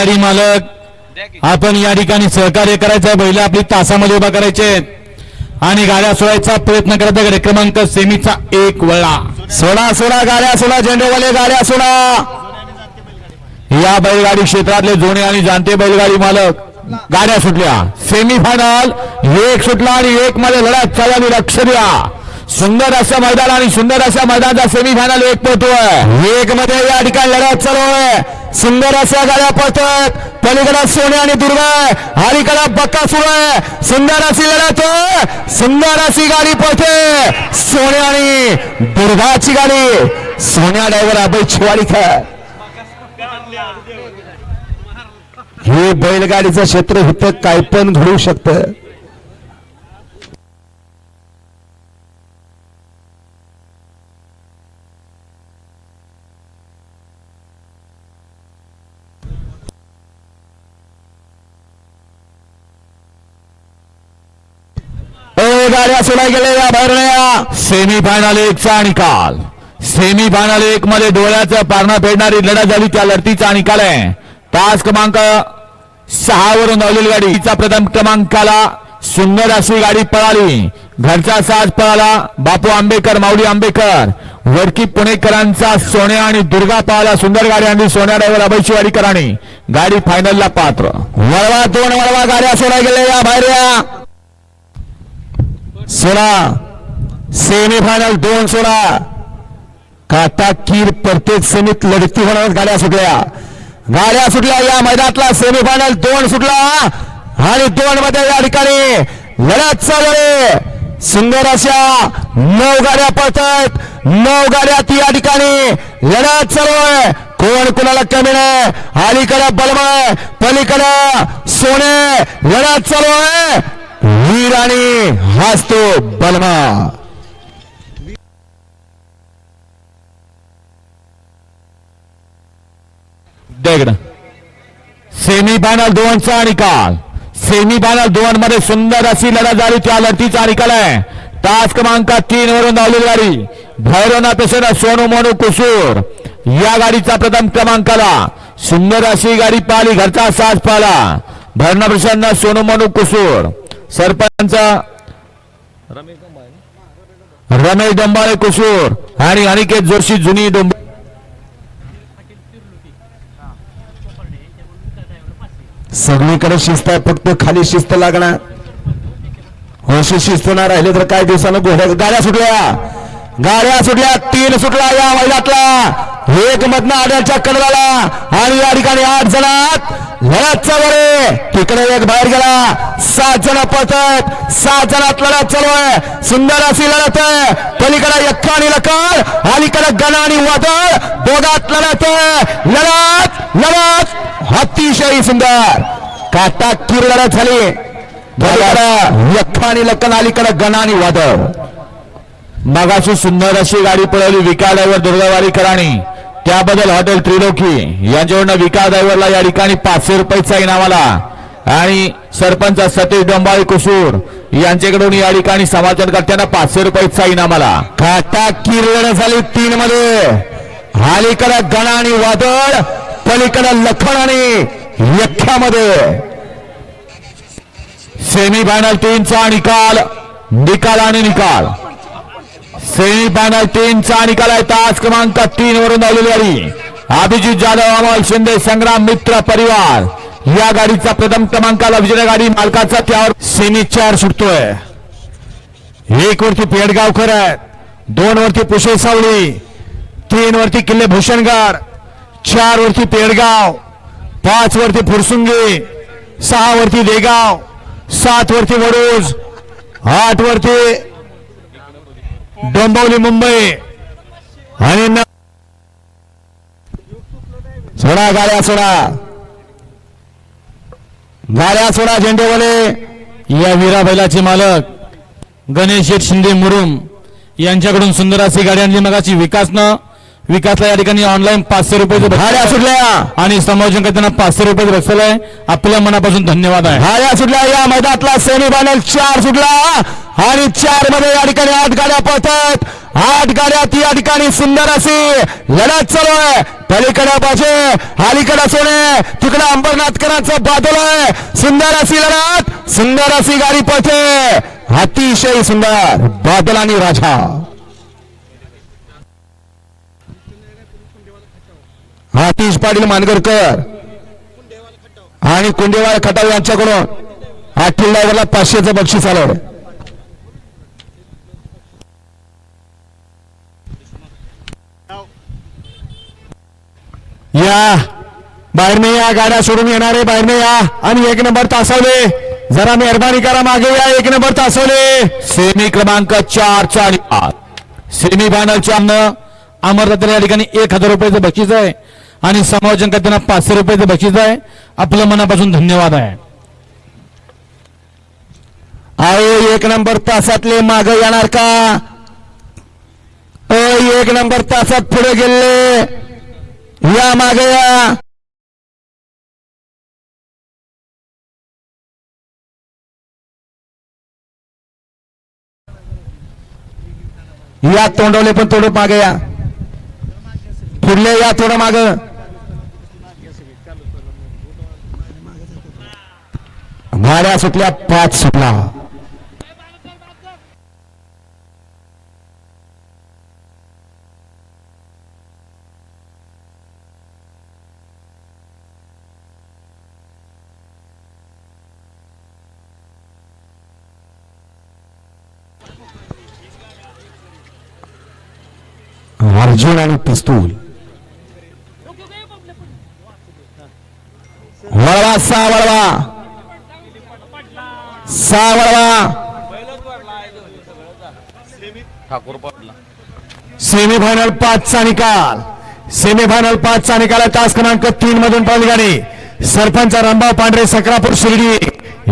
बैलगाडी मालक आपण या ठिकाणी सहकार्य करायचं बैल आपली तासामध्ये उभा करायचे. आणि गाड्या सोडायचा प्रयत्न करायचा गाडी क्रमांक सेमीचा एक वळा. सोडा सोडा गाड्या सोडा झेंडेवाले गाड्या सोडा. या बैलगाडी क्षेत्रातले जुने आणि जाणते बैलगाडी मालक गाड्या सुटल्या. सेमी फायनल एक सुटला आणि एक मध्ये लढत चालली लक्ष द्या. सुंदर असं मैदान आणि सुंदर अशा मैदानाचा सेमी फायनल एक पोहतोय एक मध्ये या ठिकाणी लढत चालू आहे. सुंदर अशा गाड्या पळतात पलीकडे सोने आणि दुर्गा आहे. बक्का सुरू आहे. सुंदर अशी लढत सुंदर अशी गाडी पळते. सोने आणि दुर्गाची गाडी. सोन्या ड्रायव्हर अभय शिवाडीकर हे बैलगाडीचं क्षेत्र होतं काय पण घडू शकतं. गाड्या सोडाय केलेल्या भरण्या सेमी फायनल एकचा निकाल सेमी फायनल एक मध्ये डोळ्याचं पारणा फेडणारी लढत झाली त्या लढतीचा निकाल आहे. तास क्रमांक सहा वरून धावलेली गाडी. तिचा प्रथम क्रमांकाला सुंदर अशी गाडी पळाली. घरचा साज पळाला. बापू आंबेकर माऊली आंबेकर. वडकी पुणेकरांचा सोन्या आणि दुर्गा पळाला. सुंदर गाडी आणि सोन्या ड्रायव्हर अभय शिवाडीकरांनी. गाडी फायनलला पात्र. वळवा दोन वळवा गाड्या सोडाय या बाहेर सोडा सेमीफायनल दोन सोडा काटा कीर प्रत्येक सेमीत लढती होणार गाड्या सुटल्या. गाड्या सुटल्या या मैदानातला. सेमीफायनल दोन सुटला आणि दोन मध्ये या ठिकाणी लढत चालू आहे. सुंदर अशा नऊ गाड्या पळतात नऊ गाड्यात या ठिकाणी लढत चालू आहे. कोण कुणाला कमी नाही? अलीकडे बलमय पलीकडे सोने. लढत चालू आहे. वीर आणि हासतो बलमा दगड सेमी फायनल दोनचा निकाल। सेमी फायनल दोन मध्ये सुंदर अशी लढत झाली, त्या लढतीचा निकाल आहे. तास क्रमांक तीन वरून धावलेली गाडी. भैरवनाथ पेशेंट सोनू, मोनू, कुसूर. या गाड़ी गाडीचा प्रथम क्रमांकाला. सुंदर अशी गाडी पाहिली, घरचा साज पाहिला. भरणा प्रसन्न सोनू, मोनू, कुसूर. सरपंच रमेश डोंबाळे कुसूर आणि अनिकेत जोशी जुनी डोंब सगळीकडे शिस्त आहे फक्त खाली शिस्त लागणार. होशी शिस्त ना राहिले तर काही दिवसानं घोड्या गाड्या सुटल्या. गाड्या सुटल्या तीन सुटला या मैदानातला एक मधनं आड्याच्या कडवाला आणि या ठिकाणी आठ जणात लढत आहे तिकडे एक बाहेर गेला. सात जण पळतात. सात जणात लढत चालू आहे. सुंदर अशी लढत आहे. पलीकडे यक्का आणि लकार अलीकडे गण आणि वादळ. दोघात लढत आहे. लढत लढत. अतिशय सुंदर. काटा किर लढत झाली. बरोबर यक्का आणि लक्कन अलीकडे गण आणि वादळ. मगाशी सुंदर अशी गाडी पळवली. विका दुर्गावारी दुर्गावारीकरांनी त्याबद्दल हॉटेल त्रिलोकी यांच्याकडनं विकास ड्रायव्हरला या ठिकाणी पाचशे रुपयाचा इनाम आला आणि सरपंच सतीश डोंबाळे कुसूर यांच्याकडून या ठिकाणी समाजकर्त्यांना पाचशे रुपयाचा इनाम आला काटा झाली तीन मध्ये हालीकडे गण आणि वादळ पलीकडे लखन आणि यख्यामध्ये. सेमी फायनल तीनचा निकाल निकाल आणि निकाल. सेमीफायनल तीनचा निकाल आहे तास क्रमांक तीन वरून धावलेली गाडी. अभिजित जाधव अमोल शिंदे संग्राम मित्र परिवार. या गाडीचा प्रथम क्रमांकाला विजय गाडी मालकाचा त्यावर सेमी चार सुटतोय. एक वरती पेडगावकर आहे दोन वरती पुशे सावळी. तीन वरती किल्ले भूषणगार चार वरती पेडगाव. पाच वरती फुरसुंगी. सहा वरती देगाव. सात वरती वडूज. आठ वरती डोंबिवली मुंबई. आणि सोडा गाड्या सोडा. गाड्या सोडा झेंडेवाले. या वीरा बैलाचे मालक गणेश शिंदे मुरुम. यांच्याकडून सुंदर अशी गाडी आणली. मगाची विकासनं विकासला या ठिकाणी ऑनलाईन पाचशे रुपये गाड्या सुटल्या. आणि समायोजन करताना पाचशे रुपये बसवलंय आपल्या मनापासून धन्यवाद आहे. गाड्या सुटल्या. या मैदानातला सेमी फायनल चार सुटला. आणि चारमध्ये या ठिकाणी आठ गाड्या पळतात. आठ गाड्यात या ठिकाणी सुंदर अशी लढत चालू आहे. पलीकडे बाजे अलीकडे सोने. तिकडे अंबरनाथकरांचं बादल आहे. सुंदर अशी लढत सुंदर अशी गाडी पळते. अतिशय सुंदर बादल आणि राजा. आतिश पाटील मानगरकर आणि कुंडेवाळ खटाव यांच्याकडून आठ ठिल्ला पाचशेचं बक्षीस आलं. या. बाहेरने या गाड्या सोडून येणारे बाहेरने या आणि एक नंबर तासवले. जरा मेहरबानी करा मागे या. एक नंबर तासवले. सेमी क्रमांक चार चार सेमी फायनलच्या अमरदत्र या ठिकाणी एक हजार रुपयाचं बक्षीस आहे. आणि समायोजन करताना पाचशे रुपयाचं बक्षीस आहे. आपलं मनापासून धन्यवाद आहे. आहे एक नंबर तासातले माग येणार का? एक नंबर तासात पुढे गेले. या मागे या. या तोंडवले पण थोडं मागे या. पुढले या थोडं माग. माऱ्या सुटल्या पाच सुटला. अर्जुन आणि पिस्तूल. वळवा सा वळवा सा वळवा सेमीफायनल पाचचा निकाल. सेमीफायनल पाचचा निकाल आहे. तास क्रमांक तीन मधून पाच गाडी सरपंच रामभाऊ पांढरे सक्रापूर शिर्डी.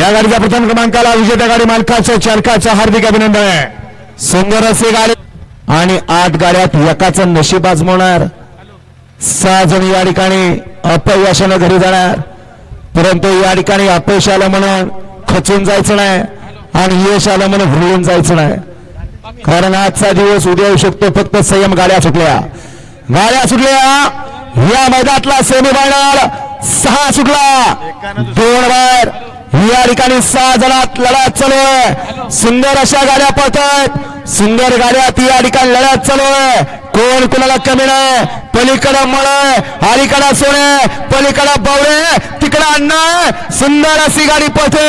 या गाडीच्या प्रथम क्रमांकाला विजेत्या गाडी मालकाच्या चालकाचं हार्दिक अभिनंदन आहे. सुंदर असे गाडी आणि आठ गाड्यात एकाचं नशीब आजमवणार. सहा जण या ठिकाणी अपयशानं घरी जाणार. परंतु या ठिकाणी अपयश आलं म्हणून खचून जायचं नाही आणि यश आलं म्हणून भुलून जायचं नाही. कारण आजचा दिवस उद्या येऊ शकतो फक्त संयम गाड्या सुटल्या. गाड्या सुटल्या. या मैदानातला सेमीफायनल सहा सुटला. दोन वर या ठिकाणी सहा जणात लढा चालू आहे. सुंदर अशा गाड्या पळतात सुंदर गाड्यात या ठिकाणी लढ्यात चालू आहे. कोण कुणाला कमी नाही? पलीकडं मळ अलीकडं सोने पलीकडं बावरे तिकडं अन्न सुंदर अशी गाडी पळते.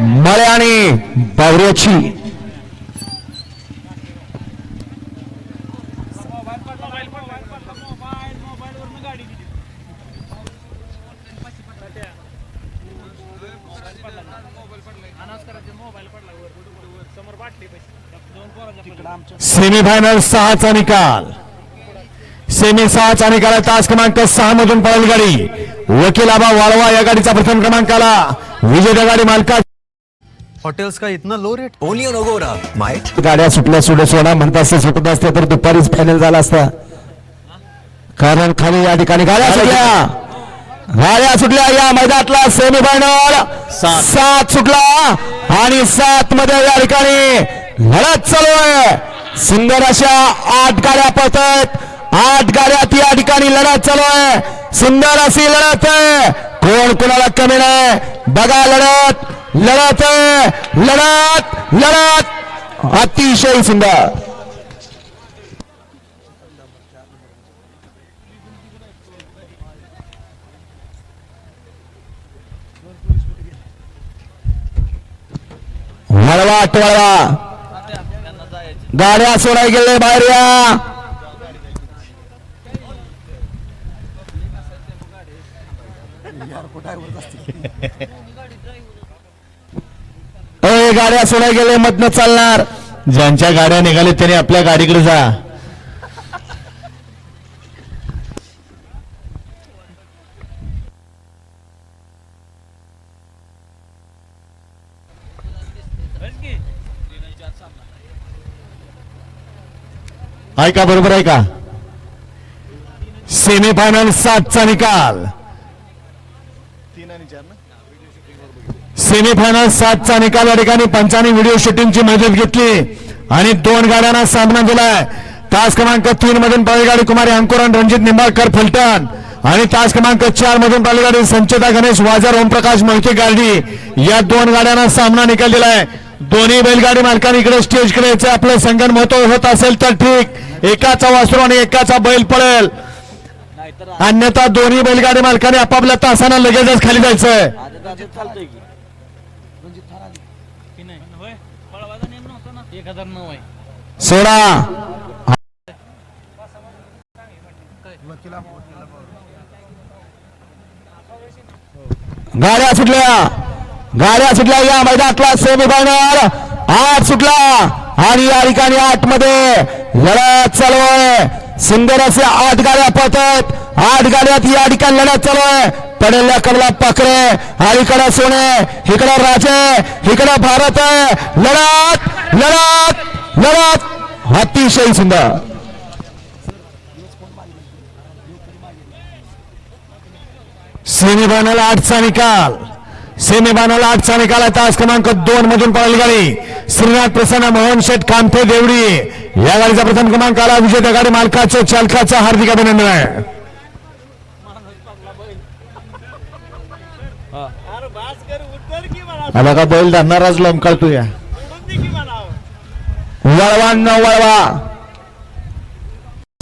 मळे आणि बावऱ्याची सेमीफायनल सहाचा निकाल. सेमी सहाचा निकाल. तास क्रमांक सहा मधून पळाली गाडी. वकील आबा वाळवा या गाडीचा प्रथम क्रमांकाला. विजेत्या गाडी मालका होटल्स का इतना low rate Only on Agora. Might. गाड्या सुटल्या सुटे सोडा. म्हणता असते सुटत असते तर दुपारीच फायनल झाला असता. कारण खाली या ठिकाणी गाड्या सुटल्या. गाड्या सुटल्या. या मैदानातला सेमीफायनल सात सुटला. आणि सात मध्ये या ठिकाणी लढत चालू आहे. सुंदर अशा आठ गाड्या पळतात आठ गाड्यात या ठिकाणी लढत चालू आहे. सुंदर अशी लढत आहे. कोण कोणाला कमी नाही? बघा लढत लढत आहे. लढत लढत. अतिशय सुंदर. वळवा टोळवा. गाड्या सोडाय गेले बाहेर या गाड्या सोडाय गेले मधनं चालणार. ज्यांच्या गाड्या निघाल्या त्यांनी आपल्या गाडीकडे जा. ऐका बरोबर आहे का? सेमीफायनल सातचा निकाल. सेमीफायनल सातचा निकाल या ठिकाणी पंचाने व्हिडिओ शूटिंगची मदत घेतली. आणि दोन गाड्यांना सामना दिलाय. तास क्रमांक तीन मधून पळगाडी कुमारी अंकुरन रणजित निंबाळकर फलटण. आणि तास क्रमांक चार मधून पळगाडी संचिता गणेश वाजार ओमप्रकाश मळके गार्डी या दोन गाड्यांना सामना निकाल दिलाय. दोन्ही बैलगाडी मालकांनी इकडे स्टेजकडे यायचं. आपलं संगण महत्त्व होत असेल तर ठीक. एकाचा वासरू आणि एकाचा बैल पडेल अन्यथा दोन्ही बैलगाडी मालकाने आपापल्या तासांना लगेचच खाली जायचंय. आहे सोळा गाड्या सुटल्या. गाड्या सुटल्या या मैदानातला सेमीफायनल आठ सुटला. आणि या ठिकाणी आठमध्ये लढत चालू आहे. सुंदर असे आठ गाड्या पळतात. आठ गाड्यात या ठिकाणी लढत चालू आहे. पडेल्या कडला पाखरे अलीकडे सोने इकडे राजे इकडे भारत आहे. लढत लढत लढत. अतिशय सुंदर. सेमीफायनल आठचा निकाल. सेमीफायनल आठचा निकाल आहे. तास क्रमांक दोन मधून पळाली गाडी. श्रीनाथ प्रसन्न मोहन शेठ कामथे देवडी. या गाडीचा प्रथम क्रमांक आला विजेत्या गाडी मालकाचं चालकाचं हार्दिक अभिनंदन आहे. आला का बैल धरणाराच लोंबकाळतो या. वळवा न वळवा.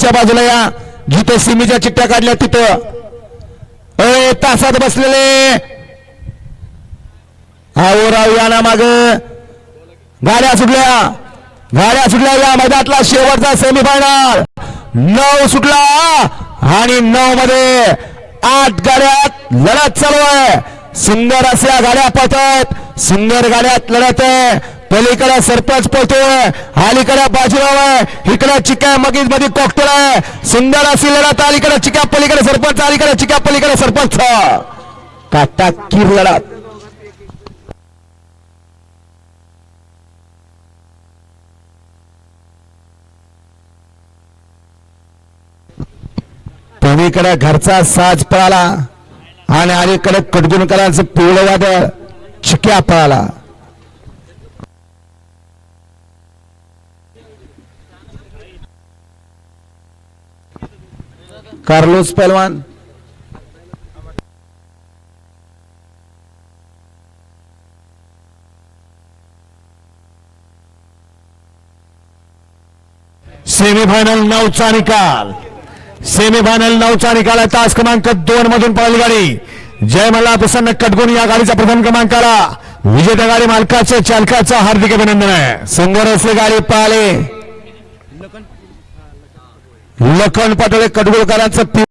च्या बाजूला या. जिथं सिमीच्या चिठ्ठ्या काढल्या तिथं. अय तासात बसलेले. आहो राव या ना माग. गाड्या सुटल्या. गाड्या सुटल्या या मैदानातला शेवटचा सेमीफायनल नऊ सुटला. आणि नऊ मध्ये आठ गाड्यात लढत चालू आहे. सुंदर असल्या गाड्या पळतात. सुंदर गाड्यात लढत आहे. पलीकडे सरपंच पळतोय. अलीकडे बाजीराव आहे. इकडे चिक्या मगीजमध्ये कॉकटेल आहे. सुंदर अशी लढत अलीकडे चिक्या पलीकडे सरपंच अलीकडे चिक्या पलीकडे सरपंच. काटा किर लढत. अलीकडे घरचा साज पळाला आणि अलीकडे कडगुणकरांचं पिवळं वादळ चिक्या पळाला. कार्लोस पहलवान. सेमीफायनल नऊचा निकाल. सेमीफायनल नऊचा निकाल आहे तास क्रमांक दोन मधून पळाली गाडी. जय मला प्रसन्न कटगुण या गाडीचा प्रथम क्रमांक आला विजेत्या गाडी मालकाचं चालकाचं हार्दिक अभिनंदन आहे. सुंदर असले गाडी पळाले. लखन पटोळे कडगुळकरांचं